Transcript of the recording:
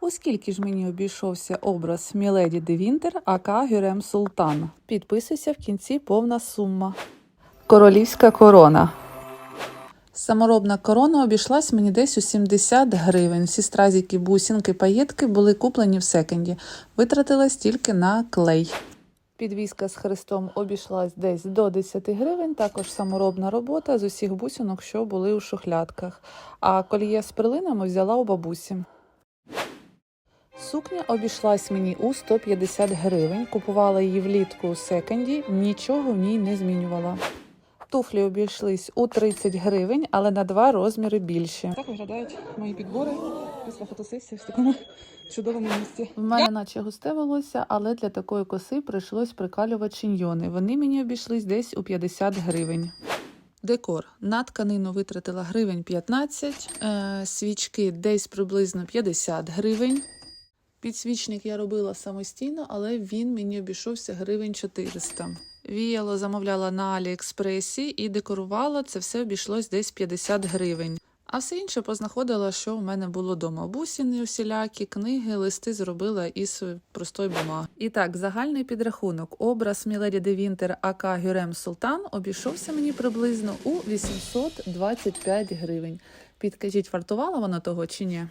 Оскільки ж мені обійшовся образ Міледі де Вінтер, ака Гюрем Султан. Підписуйся в кінці повна сума. Королівська корона. Саморобна корона обійшлась мені десь у 70 гривень. Всі стразіки, бусинки, паєтки були куплені в секонді. Витратилась тільки на клей. Підвізка з хрестом обійшлась десь до 10 гривень, також саморобна робота з усіх бусинок, що були у шухлядках. А кольє з перлинами взяла у бабусі. Сукня обійшлась мені у 150 гривень. Купувала її влітку у секонді, нічого в ній не змінювала. Туфлі обійшлись у 30 гривень, але на два розміри більші. Так виглядають мої підбори після фотосесії в такому чудовому місці. В мене наче густе волосся, але для такої коси прийшлось прикалювати шиньйони. Вони мені обійшлись десь у 50 гривень. Декор. На тканину витратила гривень 15, е, свічки десь приблизно 50 гривень. Підсвічник я робила самостійно, але він мені обійшовся гривень 400. Віяло замовляла на Аліекспресі і декорувала це все обійшлось десь 50 гривень. А все інше познаходила, що в мене було дома. Бусини усілякі, книги, листи зробила із простої бумаги. І так, загальний підрахунок. Образ Міледі де Вінтер АК Гюрем Султан обійшовся мені приблизно у 825 гривень. Підкажіть, вартувала вона того чи ні?